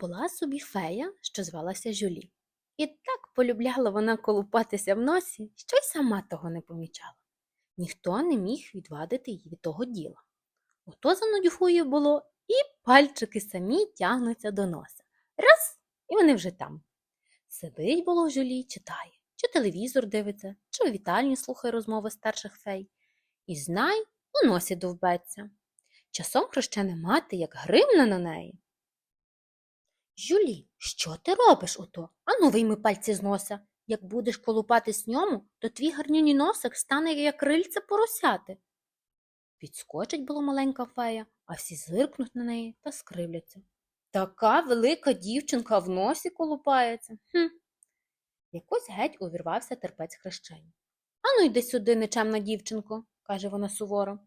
Була собі фея, що звалася Жюлі. І так полюбляла вона колупатися в носі, що й сама того не помічала. Ніхто не міг відвадити її від того діла. Ото занудьгує було, і пальчики самі тягнуться до носа. Раз, і вони вже там. Сидить було Жюлі, читає, чи телевізор дивиться, чи у вітальні слухає розмови старших фей. І знай, у носі довбеться. Часом хрещена мати, як гримне на неї. Жюлі, що ти робиш ото? Ану, вийми пальці з носа. Як будеш колупатись ньому, то твій гарнюній носик стане як крильце поросяти. Підскочить було маленька фея, а всі зиркнуть на неї та скривляться. Така велика дівчинка в носі колупається. Хм. Якось геть увірвався терпець хрещені. Ану, йди сюди, нечемна дівчинко, каже вона суворо.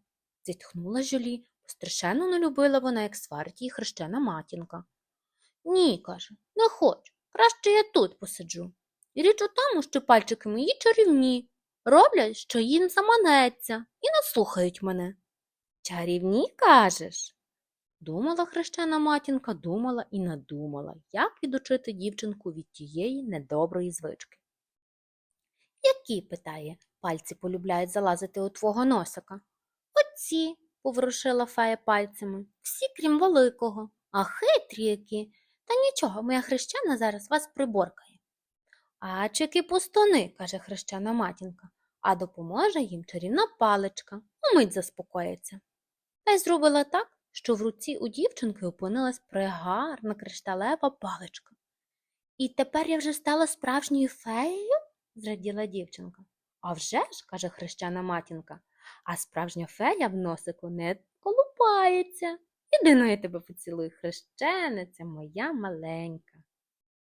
Зітхнула Жюлі, бо страшенно не любила вона, як сварить її хрещена матінка. Ні, каже, не хочу. Краще я тут посиджу. І річ у тому, що пальчики мої чарівні, роблять, що їм заманеться, і не слухають мене. Чарівні, кажеш? Думала хрещена матінка, думала і надумала, як відучити дівчинку від тієї недоброї звички. Які, питає, пальці полюбляють залазити у твого носика? Оці, поворушила фея пальцями, всі крім великого, а хитрі які. Та нічого, моя хрещена зараз вас приборкає. А чики пустони, каже хрещена матінка, а допоможе їм чарівна паличка, умить заспокоїться. Та й зробила так, що в руці у дівчинки опинилась пригарна кришталева паличка. І тепер я вже стала справжньою феєю? зраділа дівчинка. «А вже ж, каже хрещена матінка, а справжня фея в носику не колупається. Іди ну я тебе поцілую, хрещениця моя маленька.